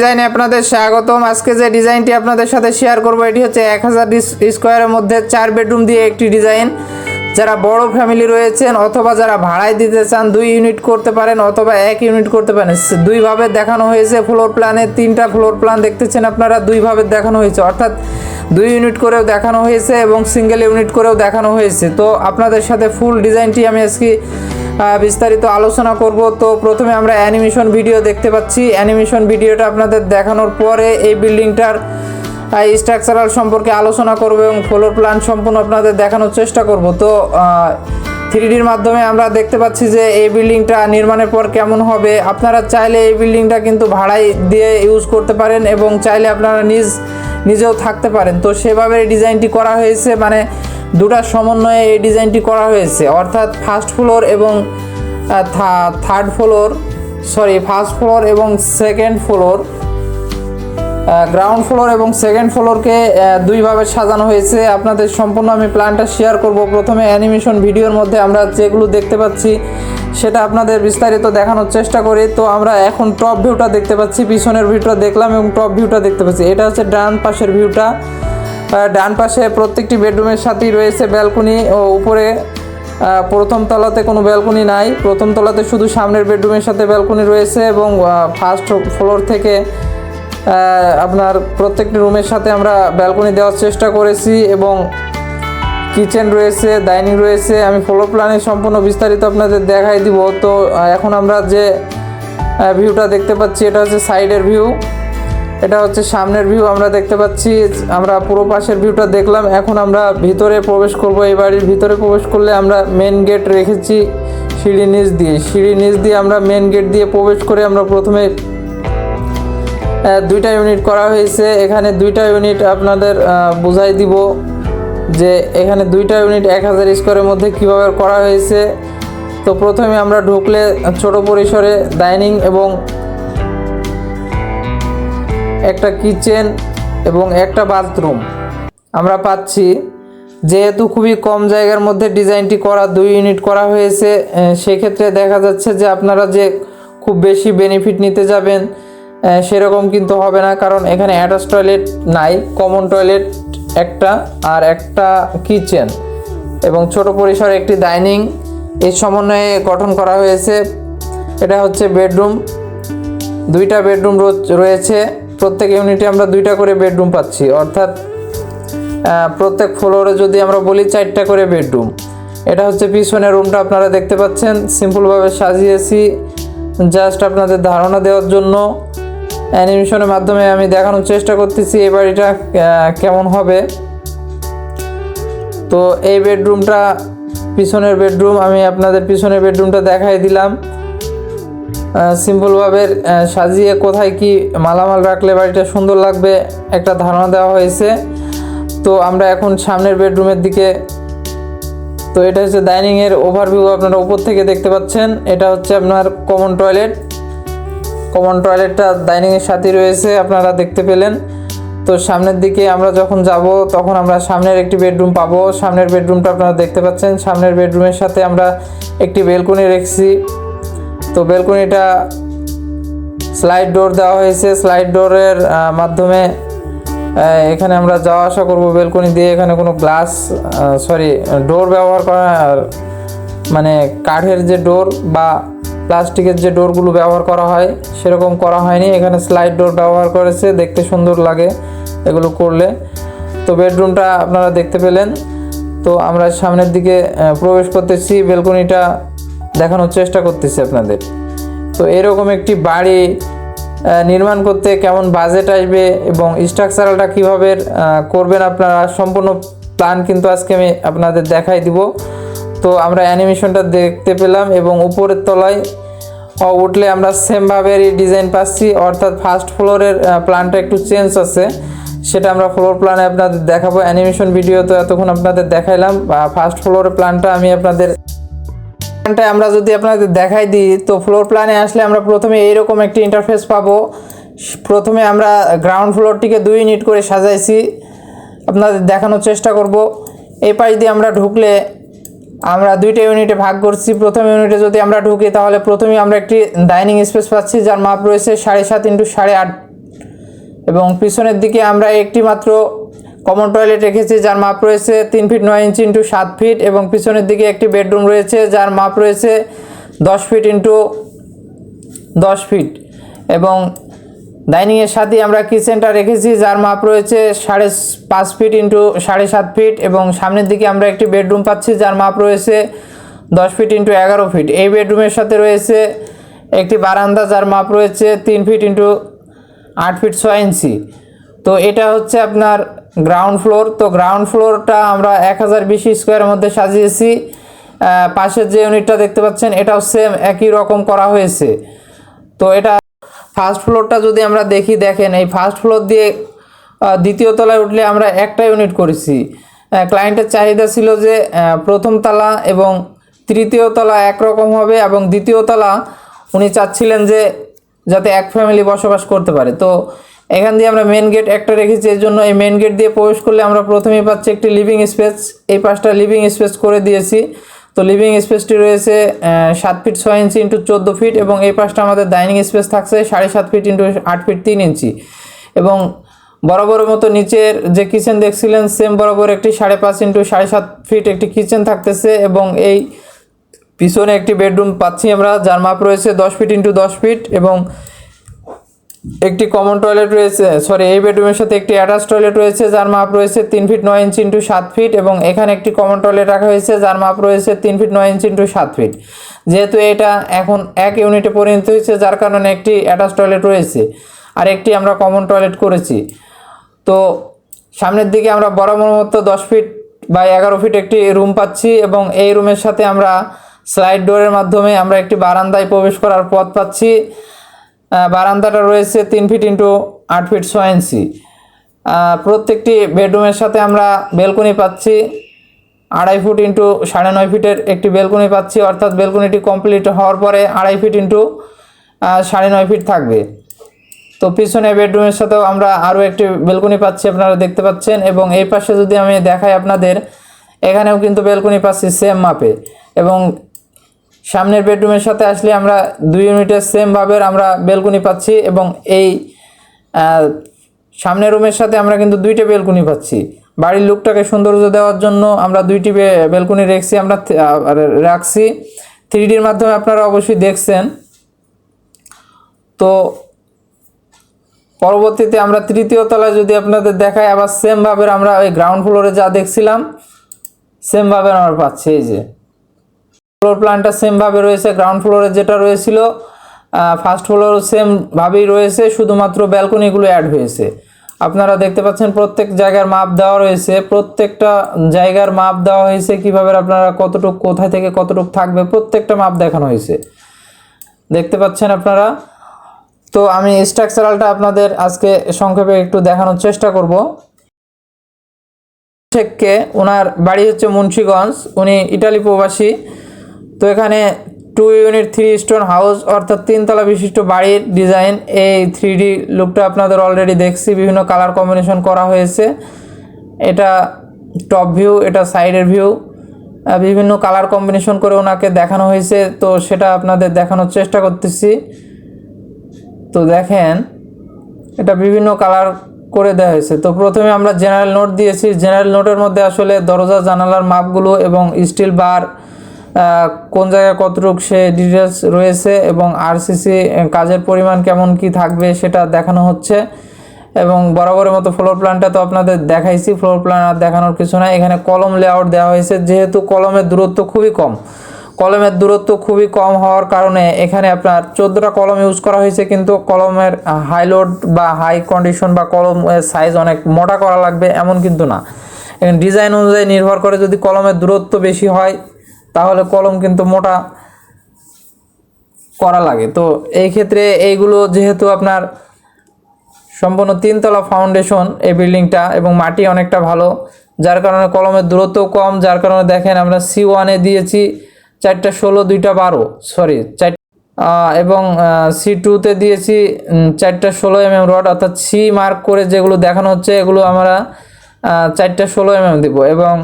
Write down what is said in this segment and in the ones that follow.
ডিজাইনে আপনাদের স্বাগতম। আজকে যে ডিজাইনটি আপনাদের সাথে শেয়ার করব, এটি হচ্ছে এক হাজার স্কোয়ারের মধ্যে চার বেডরুম দিয়ে একটি ডিজাইন যারা বড় ফ্যামিলি রয়েছেন অথবা যারা ভাড়ায় দিতে চান, দুই ইউনিট করতে পারেন অথবা এক ইউনিট করতে পারেন দুইভাবে দেখানো হয়েছে। ফ্লোর প্ল্যানে তিনটা ফ্লোর প্ল্যান দেখতেছেন আপনারা দুইভাবে দেখানো হয়েছে। অর্থাৎ দুই ইউনিট করেও দেখানো হয়েছে এবং সিঙ্গেল ইউনিট করেও দেখানো হয়েছে। তো আপনাদের সাথে ফুল ডিজাইনটি আমি আজকে বিস্তারিত আলোচনা করব। তো প্রথমে আমরা অ্যানিমেশন ভিডিও দেখতে পাচ্ছি। অ্যানিমেশন ভিডিওটা আপনাদের দেখানোর পরে এই বিল্ডিংটার স্ট্রাকচারাল সম্পর্কে আলোচনা করব এবং ফ্লোর প্ল্যান সম্পূর্ণ আপনাদের দেখানোর চেষ্টা করব। তো থ্রি ডির মাধ্যমে আমরা দেখতে পাচ্ছি যে এই বিল্ডিংটা নির্মাণের পর কেমন হবে। আপনারা চাইলে এই বিল্ডিংটা কিন্তু ভাড়ায় দিয়ে ইউজ করতে পারেন এবং চাইলে আপনারা নিজ, নিজেও থাকতে পারেন। তো সেভাবে ডিজাইনটি করা হয়েছে। মানে দুটার সমন্বয়ে এই ডিজাইনটি করা হয়েছে। অর্থাৎ ফার্স্ট ফ্লোর এবং third floor sorry first floor এবং সেকেন্ড ফ্লোর গ্রাউন্ড ফ্লোর এবং সেকেন্ড ফ্লোরকে দুইভাবে সাজানো হয়েছে। আপনাদের সম্পূর্ণ আমি প্ল্যানটা শেয়ার করব। প্রথমে অ্যানিমেশন ভিডিওর মধ্যে আমরা যেগুলো দেখতে পাচ্ছি, সেটা আপনাদের বিস্তারিত দেখানোর চেষ্টা করি। তো আমরা এখন টপ ভিউটা দেখতে পাচ্ছি, পিছনের ভিউটা দেখলাম এবং টপ ভিউটা দেখতে পাচ্ছি। এটা হচ্ছে ডান পাশের ভিউটা ডান পাশে প্রত্যেকটি বেডরুমের সাথেই রয়েছে ব্যালকনি ও উপরে প্রথম তলাতে কোনো ব্যালকনি নাই। প্রথম তলাতে শুধু সামনের বেডরুমের সাথে ব্যালকনি রয়েছে এবং ফার্স্ট ফ্লোর থেকে আপনার প্রত্যেকটি রুমের সাথে আমরা ব্যালকনি দেওয়ার চেষ্টা করেছি এবং কিচেন রয়েছে, ডাইনিং রয়েছে। আমি ফ্লোর প্ল্যানে সম্পূর্ণ বিস্তারিত আপনাদের দেখাই দিব। তো এখন আমরা যে ভিউটা দেখতে পাচ্ছি, এটা হচ্ছে সাইডের ভিউ এটা হচ্ছে সামনের ভিউ আমরা দেখতে পাচ্ছি, আমরা পুরো পাশের ভিউটা দেখলাম। এখন আমরা ভিতরে প্রবেশ করব, এই বাড়ির ভিতরে প্রবেশ করলে আমরা মেন গেট রেখেছি সিঁড়ি নিচ দিয়ে। সিঁড়ি নিচ দিয়ে আমরা মেন গেট দিয়ে প্রবেশ করে আমরা প্রথমে দুইটা ইউনিট করা হয়েছে। এখানে দুইটা ইউনিট আপনাদের বুঝাই দিব যে এখানে দুইটা ইউনিট এক হাজার স্কোয়ারের মধ্যে কীভাবে করা হয়েছে। তো প্রথমে আমরা ঢুকলে ছোট পরিসরে ডাইনিং এবং একটা কিচেন এবং একটা বাথরুম। আমরা পাচ্ছি, যেহেতু খুবই কম জায়গার মধ্যে ডিজাইনটি করা, দুই ইউনিট করা হয়েছে সেক্ষেত্রে দেখা যাচ্ছে যে আপনারা যে খুব বেশি বেনিফিট নিতে যাবেন সেরকম কিন্তু হবে না, কারণ এখানে অ্যাটাচ টয়লেট নাই কমন টয়লেট একটা আর একটা কিচেন এবং ছোট পরিসরে একটি ডাইনিং এই সমন্বয়ে গঠন করা হয়েছে। এটা হচ্ছে বেডরুম দুইটা বেডরুম রয়েছে। প্রত্যেক ইউনিটে আমরা দুইটা করে বেডরুম পাচ্ছি। অর্থাৎ প্রত্যেক ফ্লোরে যদি আমরা বলি চারটা করে বেডরুম এটা হচ্ছে পিছনের রুমটা আপনারা দেখতে পাচ্ছেন। সিম্পলভাবে সাজিয়েছি জাস্ট আপনাদের ধারণা দেওয়ার জন্য। অ্যানিমেশনের মাধ্যমে আমি দেখানোর চেষ্টা করতেছি এই বাড়িটা কেমন হবে। তো এই বেডরুমটা পিছনের বেডরুম আমি আপনাদের পিছনের বেডরুমটা দেখাই দিলাম। সিম্পলভাবে সাজিয়ে কোথায় কি মালামাল রাখলে বাড়িটা সুন্দর লাগবে, একটা ধারণা দেওয়া হয়েছে। তো আমরা এখন সামনের বেডরুমের দিকে, তো এটা হচ্ছে ডাইনিংয়ের ওভারভিউ আপনারা উপর থেকে দেখতে পাচ্ছেন। এটা হচ্ছে আপনার কমন টয়লেট কমন টয়লেটটা ডাইনিংয়ের সাথে রয়েছে, আপনারা দেখতে পেলেন। তো সামনের দিকে আমরা যখন যাব, তখন আমরা সামনের একটি বেডরুম পাবো। সামনের বেডরুমটা আপনারা দেখতে পাচ্ছেন। সামনের বেডরুমের সাথে আমরা একটি বেলকনি রেখেছি। তো বেলকনিটা স্লাইড ডোর দেওয়া হয়েছে। স্লাইড ডোরের মাধ্যমে এখানে আমরা যাওয়া আসা করব বেলকনি দিয়ে। এখানে কোনো গ্লাস সরি, ডোর ব্যবহার করা মানে কাঠের যে ডোর বা প্লাস্টিকের যে ডোরগুলো ব্যবহার করা হয়, সেরকম করা হয়নি। এখানে স্লাইড ডোর ব্যবহার করেছে। দেখতে সুন্দর লাগে এগুলো করলে। তো বেডরুমটা আপনারা দেখতে পেলেন। তো আমরা সামনের দিকে প্রবেশ করতেছি। বেলকনিটা দেখানোর চেষ্টা করতেছি আপনাদের। তো এরকম একটি বাড়ি নির্মাণ করতে কেমন বাজেট আসবে এবং স্ট্রাকচারালটা কীভাবে করবেন আপনারা, সম্পূর্ণ প্ল্যান কিন্তু আজকে আমি আপনাদের দেখাই দিব। তো আমরা অ্যানিমেশনটা দেখতে পেলাম এবং উপরের তলায় উঠলে আমরা সেমভাবেরই ডিজাইন পাচ্ছি। অর্থাৎ ফার্স্ট ফ্লোরের প্ল্যানটা একটু চেঞ্জ আছে। সেটা আমরা ফ্লোর প্ল্যানে আপনাদের দেখাবো। অ্যানিমেশন ভিডিও তো এতক্ষণ আপনাদের দেখাইলাম। ফার্স্ট ফ্লোরের প্ল্যানটা আমি আপনাদের প্ল্যানটা আমরা যদি আপনাদের দেখাই দিই, তো ফ্লোর প্ল্যানে আসলে আমরা প্রথমে এইরকম একটি ইন্টারফেস পাবো। প্রথমে আমরা গ্রাউন্ড ফ্লোরটিকে দুই ইউনিট করে সাজাইছি। আপনাদের দেখানোর চেষ্টা করব। এই পাশ দিয়ে আমরা ঢুকলে আমরা দুইটা ইউনিটে ভাগ করছি। প্রথম ইউনিটে যদি আমরা ঢুকি, তাহলে প্রথমেই আমরা একটি ডাইনিং স্পেস পাচ্ছি, যার মাপ রয়েছে সাড়ে সাত ইন্টু সাড়ে আট। এবং পিছনের দিকে আমরা একটি মাত্র কমন টয়লেট রেখেছি, যার মাপ রয়েছে তিন ফিট নয় ইঞ্চি ইন্টু সাত ফিট এবং পিছনের দিকে একটি বেডরুম রয়েছে, যার মাপ রয়েছে দশ ফিট ইন্টু দশ ফিট। এবং ডাইনিংয়ের সাথে আমরা কিচেনটা রেখেছি, যার মাপ রয়েছে সাড়ে পাঁচ ফিট ইন্টু সাড়ে সাত ফিট এবং সামনের দিকে আমরা একটি বেডরুম পাচ্ছি, যার মাপ রয়েছে দশ ফিট ইন্টু এগারো ফিট। এই বেডরুমের সাথে রয়েছে একটি বারান্দা, যার মাপ রয়েছে তিন ফিট ইন্টু আট ফিট ছয় ইঞ্চি। তো এটা হচ্ছে আপনার গ্রাউন্ড ফ্লোর তো গ্রাউন্ড ফ্লোরটা আমরা এক হাজার বিশ স্কোয়ারের মধ্যে সাজিয়েছি। পাশের যে ইউনিটটা দেখতে পাচ্ছেন, এটাও সেম একই রকম করা হয়েছে। তো এটা ফার্স্ট ফ্লোরটা যদি আমরা দেখি, দেখেন, এই ফার্স্ট ফ্লোর দিয়ে দ্বিতীয় তলায় উঠলে আমরা একটা ইউনিট করেছি। ক্লায়েন্টের চাহিদা ছিল যে প্রথম তলা এবং তৃতীয় তলা একরকম হবে এবং দ্বিতীয় তলা উনি চাচ্ছিলেন যে, যাতে এক ফ্যামিলি বসবাস করতে পারে। তো এখান দিয়ে আমরা মেন গেট একটা রেখেছি, এর জন্য এই মেন গেট দিয়ে প্রবেশ করলে আমরা প্রথমেই পাচ্ছি একটি লিভিং স্পেস এই পাশটা লিভিং স্পেস করে দিয়েছি। তো লিভিং স্পেসটি রয়েছে সাত ফিট ছয় ইঞ্চি ইন্টু চোদ্দ ফিট এবং এই পাশটা আমাদের ডাইনিং স্পেস থাকছে সাড়ে সাত ফিট ইন্টু আট ফিট তিন ইঞ্চি এবং বরাবরের মতো নিচের যে কিচেন দেখছিলেন সেম বরাবর একটি সাড়ে পাঁচ ইন্টু সাড়ে সাত ফিট একটি কিচেন থাকতেছে এবং এই পিছনে একটি বেডরুম পাচ্ছি আমরা, যার মাপ রয়েছে দশ ফিট ইন্টু দশ ফিট এবং একটি কমন টয়লেট রয়েছে সরি এই বেডরুমের সাথে একটি অ্যাটাচ টয়লেট রয়েছে, যার মাপ রয়েছে তিন ফিট নয় ইঞ্চি ইন্টু সাত ফিট এবং এখানে একটি কমন টয়লেট রাখা হয়েছে, যার মাপ রয়েছে তিন ফিট নয় ইঞ্চি ইন্টু সাত ফিট যেহেতু এটা এখন এক ইউনিটে পরিণত হয়েছে, যার কারণে একটি অ্যাটাচ টয়লেট রয়েছে, আর একটি আমরা কমন টয়লেট করেছি। তো সামনের দিকে আমরা বরাবর মতো দশ ফিট বা এগারো ফিট একটি রুম পাচ্ছি এবং এই রুমের সাথে আমরা স্লাইড ডোরের মাধ্যমে আমরা একটি বারান্দায় প্রবেশ করার পথ পাচ্ছি। বারান্দাটা রয়েছে তিন ফিট ইন্টু আট ফিট ছয় ইঞ্চি প্রত্যেকটি বেডরুমের সাথে আমরা বেলকনি পাচ্ছি। আড়াই ফুট ইন্টু সাড়ে নয় ফিটের একটি বেলকনি পাচ্ছি। অর্থাৎ বেলকনিটি কমপ্লিট হওয়ার পরে আড়াই ফিট ইন্টু সাড়ে নয় ফিট থাকবে। তো পিছনে বেডরুমের সাথেও আমরা আরও একটি বেলকনি পাচ্ছি, আপনারা দেখতে পাচ্ছেন। এবং এই পাশে যদি আমি দেখাই আপনাদের, এখানেও কিন্তু বেলকনি পাচ্ছি সেম মাপে। এবং সামনের বেডরুমের সাথে আসলে আমরা দুই ইউনিটের সেমভাবে আমরা বেলকনি পাচ্ছি এবং এই সামনের রুমের সাথে আমরা কিন্তু দুইটা বেলকুনি পাচ্ছি। বাড়ির লুকটাকে সৌন্দর্য দেওয়ার জন্য আমরা দুইটি বেলকুনি রেখছি, আমরা রাখছি। থ্রি ডির মাধ্যমে আপনারা অবশ্যই দেখছেন। তো পরবর্তীতে আমরা তৃতীয় তলায় যদি আপনাদের দেখাই, আবার সেমভাবে আমরা ওই গ্রাউন্ড ফ্লোরে যা দেখছিলাম সেমভাবে আমরা পাচ্ছি, এই যে। ফ্লোর প্ল্যানটা সেম ভাবে রয়েছে গ্রাউন্ড ফ্লোরে যেটা রয়েছিল ফার্স্ট ফ্লোর সেম ভাবেই রয়েছে, শুধুমাত্র ব্যালকনিগুলো অ্যাড হয়েছে। আপনারা দেখতে পাচ্ছেন প্রত্যেক জায়গার মাপ দেওয়া রয়েছে, প্রত্যেকটা জায়গার মাপ দেওয়া হয়েছে, কীভাবে আপনারা কতটুক, কোথায় থেকে কতটুক থাকবে, প্রত্যেকটা মাপ দেখানো হয়েছে। দেখতে পাচ্ছেন আপনারা? তো আমি স্ট্রাকচারালটা আপনাদের আজকে সংক্ষেপে একটু দেখানোর চেষ্টা করব। শেখকে ওনার বাড়ি হচ্ছে মুন্সীগঞ্জ, উনি ইটালি প্রবাসী। তো এখানে two unit three stone house অর্থাৎ তিনতলা বিশিষ্ট বাড়ির ডিজাইন এই থ্রি ডি লুকটা আপনাদের অলরেডি দেখছি, বিভিন্ন কালার কম্বিনেশন করা হয়েছে। এটা টপ ভিউ এটা সাইডের ভিউ বিভিন্ন কালার কম্বিনেশন করে ওনাকে দেখানো হয়েছে, তো সেটা আপনাদের দেখানোর চেষ্টা করতেছি। তো দেখেন, এটা বিভিন্ন কালার করে দেওয়া হয়েছে। তো প্রথমে আমরা জেনারেল নোট দিয়েছি। জেনারেল নোটের মধ্যে আসলে দরজা, জানালার মাপগুলো এবং স্টিল বার কোন জায়গায় কতটুক সে ডিটেলস রয়েছে এবং আরসিসি কাজের পরিমাণ কেমন কি থাকবে সেটা দেখানো হচ্ছে। এবং বরাবরের মতো ফ্লোর প্ল্যানটা তো আপনাদের দেখাইছি ফ্লোর প্ল্যান আর দেখানোর কিছু নাই। এখানে কলম লেআউট দেওয়া হয়েছে, যেহেতু কলমের দূরত্ব খুবই কম। কলমের দূরত্ব খুবই কম হওয়ার কারণে এখানে আপনার চোদ্দোটা কলম ইউজ করা হয়েছে, কিন্তু কলমের হাই লোড বা হাই কন্ডিশন বা কলমের সাইজ অনেক মোটা করা লাগবে, এমন কিন্তু না। ডিজাইন অনুযায়ী নির্ভর করে যদি কলমের দূরত্ব বেশি হয় তাহলে কলম কিন্তু মোটা করা লাগে। তো এই ক্ষেত্রে এইগুলো যেহেতু আপনার সম্পূর্ণ তিনতলা ফাউন্ডেশন এই বিল্ডিংটা এবং মাটি অনেকটা ভালো, যার কারণে কলমের দূরত্ব কম, যার কারণে দেখেন আমরা সি ওয়ানে দিয়েছি চারটা ষোলো, দুইটা বারো সরি চার এবং সি টুতে দিয়েছি চারটা ষোলো এম এম রড অর্থাৎ সি মার্ক করে যেগুলো দেখানো হচ্ছে, এগুলো আমরা চারটা ষোলো এম এম দিব। এবং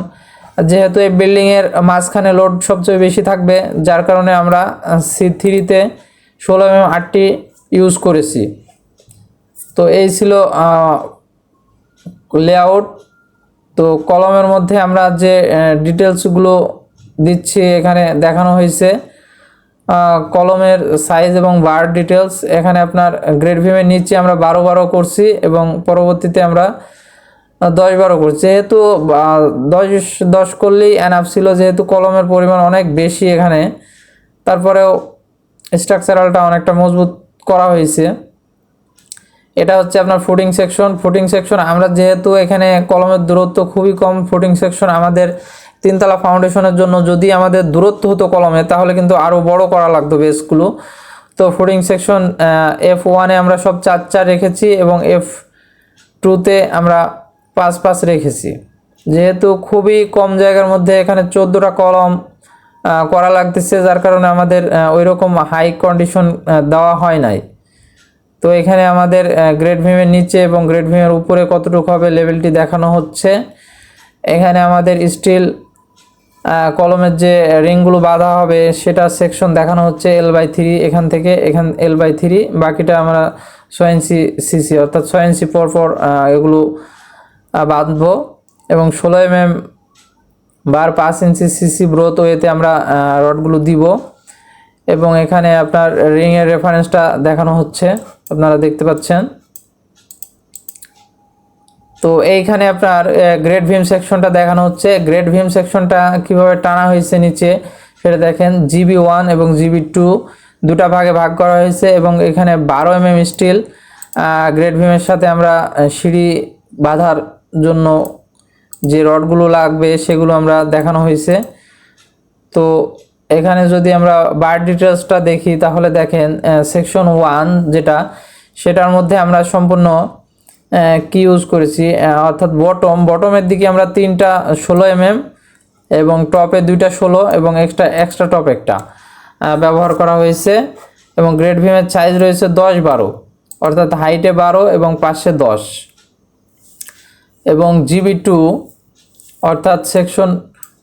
যেহেতু এই বিল্ডিংয়ের মাঝখানে লোড সবচেয়ে বেশি থাকবে, যার কারণে আমরা সি থ্রিতে ষোলো এম এম আটটি ইউজ করেছি। তো এই ছিল লেআউট তো কলমের মধ্যে আমরা যে ডিটেলসগুলো দিচ্ছি, এখানে দেখানো হয়েছে কলমের সাইজ এবং বার ডিটেলস এখানে আপনার গ্রেড ভিমের নিচে আমরা বারো বারো করছি এবং পরবর্তীতে আমরা দশ বারো করছি যেহেতু দশ দশ করলেই অ্যানাফ ছিল, যেহেতু কলমের পরিমাণ অনেক বেশি এখানে, তারপরেও স্ট্রাকচারালটা অনেকটা মজবুত করা হয়েছে। এটা হচ্ছে আপনার ফুটিং সেকশন ফুটিং সেকশন আমরা যেহেতু এখানে কলমের দূরত্ব খুবই কম ফুটিং সেকশন আমাদের তিনতলা ফাউন্ডেশনের জন্য যদি আমাদের দূরত্ব হতো কলমে, তাহলে কিন্তু আরও বড় করা লাগতো বেসগুলো তো ফুটিং সেকশন এফ ওয়ানে আমরা সব চার চার রেখেছি এবং এফ টুতে আমরা পাঁচ পাঁচ রেখেছি। যেহেতু খুবই কম জায়গার মধ্যে এখানে চোদ্দোটা কলম করা লাগতেছে, যার কারণে আমাদের ওই রকম হাই কন্ডিশন দেওয়া হয় নাই। তো এখানে আমাদের গ্রেড ভিমের নিচে এবং গ্রেড ভিমের উপরে কতটুকু হবে লেভেলটি দেখানো হচ্ছে। এখানে আমাদের স্টিল কলমের যে রিংগুলো বাঁধা হবে, সেটা সেকশন দেখানো হচ্ছে এল বাই থ্রি এখান থেকে, এখান এল বাই থ্রি বাকিটা আমরা ছয় ইঞ্চি সিসি অর্থাৎ ছয় ইঞ্চি পর এগুলো বাঁধবো এবং ষোলো এম এম বার পাঁচ ইঞ্চি সিসি ব্রোথ ওয়েতে আমরা রডগুলো দিব এবং এখানে আপনার রিংয়ের রেফারেন্সটা দেখানো হচ্ছে, আপনারা দেখতে পাচ্ছেন। তো এইখানে আপনার গ্রেড ভিম সেকশনটা দেখানো হচ্ছে। গ্রেড ভিম সেকশনটা কীভাবে টানা হয়েছে নিচে, সেটা দেখেন জিবি ওয়ান এবং জিবি টু দুটা ভাগে ভাগ করা হয়েছে এবং এখানে বারো এম এম স্টিল গ্রেড ভিমের সাথে আমরা সিঁড়ি বাঁধার জন্য যে রডগুলো লাগবে সেগুলো আমরা দেখানো হয়েছে। তো এখানে যদি আমরা বার ডিটেলসটা দেখি, তাহলে দেখেন সেকশন ওয়ান যেটা, সেটার মধ্যে আমরা সম্পূর্ণ কি ইউজ করেছি অর্থাৎ বটম বটমের দিকে আমরা তিনটা ষোলো এমএম এবং টপে দুইটা ষোলো এবং এক্সট্রা এক্সট্রা টপ একটা ব্যবহার করা হয়েছে। এবং গ্রেড ভিমের সাইজ রয়েছে দশ বারো, অর্থাৎ হাইটে বারো এবং পাশে দশ। এবং জিবি টু অর্থাৎ সেকশন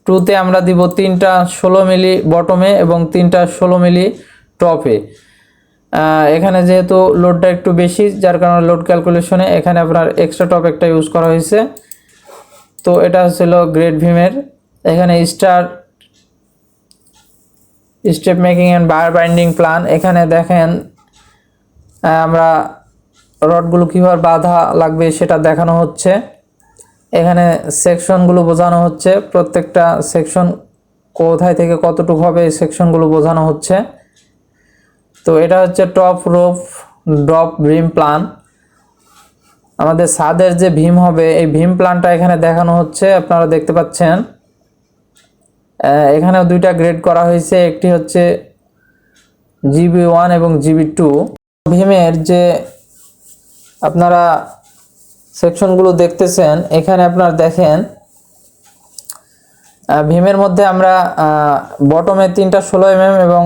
টুতে আমরা দিব তিনটা ষোলো মিলি বটমে এবং তিনটা ষোলো মিলি টপে এখানে যেহেতু লোডটা একটু বেশি, যার কারণে লোড ক্যালকুলেশনে এখানে আপনার এক্সট্রা টপ একটা ইউজ করা হয়েছে। তো এটা ছিল গ্রেড ভিমের এখানে star step making and bar binding plan এখানে দেখেন আমরা রডগুলো কীভাবে বাধা লাগবে সেটা দেখানো হচ্ছে। এখানে সেকশনগুলো বোঝানো হচ্ছে। প্রত্যেকটা সেকশন কোথায় থেকে কতটুকু হবে এই সেকশনগুলো বোঝানো হচ্ছে। তো এটা হচ্ছে top rope drop beam plan আমাদের ছাদের যে ভীম হবে এই ভীম প্লানটা এখানে দেখানো হচ্ছে আপনারা দেখতে পাচ্ছেন। আহ, এখানেও দুইটা গ্রেড করা হয়েছে একটি হচ্ছে জিবি ওয়ান এবং জিবি টু ভীমের যে আপনারা সেকশনগুলো দেখতেছেন, এখানে আপনার দেখেন ভীমের মধ্যে আমরা বটমে তিনটা ষোলো এমএম এবং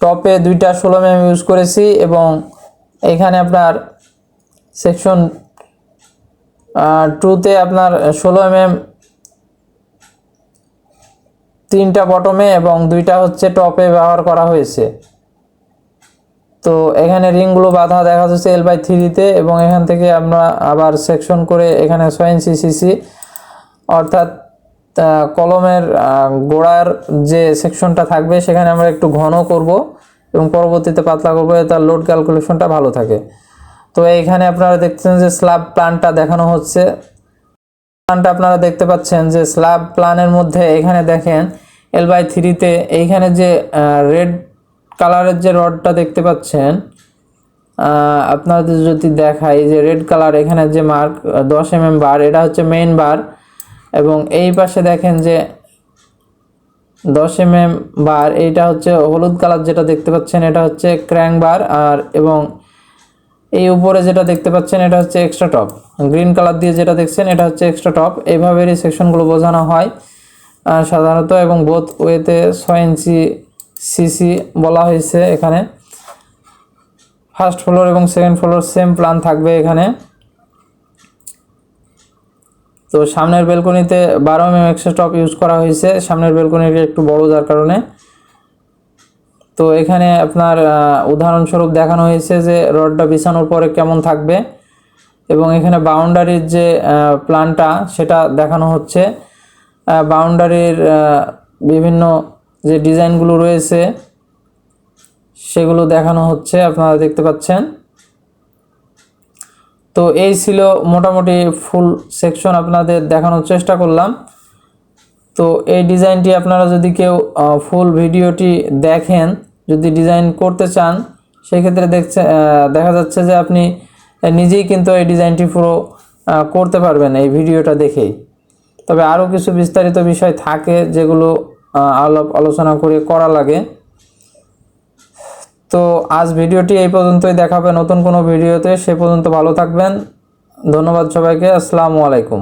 টপে দুইটা ষোলো এমএম ইউজ করেছি এবং এখানে আপনার সেকশন টুতে আপনার ষোলো এমএম, তিনটা বটমে এবং দুইটা হচ্ছে টপে ব্যবহার করা হয়েছে। তো এখানে রিংগুলো বাঁধা দেখা যাচ্ছে এল বাই থ্রিতে এবং এখান থেকে আমরা আবার সেকশন করে এখানে ছয় ইঞ্চি সিসি অর্থাৎ কলমের গোড়ার যে সেকশনটা থাকবে সেখানে আমরা একটু ঘন করব এবং পরবর্তীতে পাতলা করব তার লোড ক্যালকুলেশনটা ভালো থাকে। তো এইখানে আপনারা দেখছেন যে স্ল্যাব প্ল্যানটা দেখানো হচ্ছে। প্ল্যানটা আপনারা দেখতে পাচ্ছেন যে স্ল্যাব প্ল্যানের মধ্যে এখানে দেখেন এল বাই থ্রিতে এইখানে যে রেড কালারের যে রডটা দেখতে পাচ্ছেন আপনাদের যদি দেখাই যে রেড কালার, এখানে যে মার্ক দশ এম এম বার, এটা হচ্ছে মেইন বার। এবং এই পাশে দেখেন যে দশ এম এম বার, এইটা হচ্ছে হলুদ কালার যেটা দেখতে পাচ্ছেন, এটা হচ্ছে ক্র্যাং বার আর এবং এই উপরে যেটা দেখতে পাচ্ছেন, এটা হচ্ছে এক্সট্রা টপ গ্রিন কালার দিয়ে যেটা দেখছেন, এটা হচ্ছে এক্সট্রা টপ এইভাবে এই সেকশনগুলো বোঝানো হয় সাধারণত, এবং বোথ ওয়েতে ছয় ইঞ্চি সিসি বলা হয়েছে এখানে। ফার্স্ট ফ্লোর এবং সেকেন্ড ফ্লোর সেম প্ল্যান থাকবে এখানে। তো সামনের বেলকনিতে বারো M M extra top use করা হয়েছে। সামনের বেলকনিটা একটু বড় যার কারণে। তো এখানে আপনার উদাহরণস্বরূপ দেখানো হয়েছে যে রডটা বিছানোর পরে কেমন থাকবে এবং এখানে বাউন্ডারির যে প্ল্যানটা সেটা দেখানো হচ্ছে। বাউন্ডারির বিভিন্ন যে ডিজাইনগুলো রয়েছে, সেগুলো দেখানো হচ্ছে, আপনারা দেখতে পাচ্ছেন। তো এই ছিল মোটামুটি ফুল সেকশন আপনাদের দেখানোর চেষ্টা করলাম। তো এই ডিজাইনটি আপনারা যদি কেউ ফুল ভিডিওটি দেখেন, যদি ডিজাইন করতে চান, সেক্ষেত্রে দেখছে দেখা যাচ্ছে যে আপনি নিজেই কিন্তু এই ডিজাইনটি পুরো করতে পারবেন এই ভিডিওটা দেখেই। তবে আরও কিছু বিস্তারিত বিষয় থাকে, যেগুলো আলাপ আলোচনা করে করা লাগে। তো আজ ভিডিওটি এই পর্যন্তই দেখাবে নতুন কোনো ভিডিওতে। সে পর্যন্ত ভালো থাকবেন। ধন্যবাদ সবাইকে। আসসালামু আলাইকুম।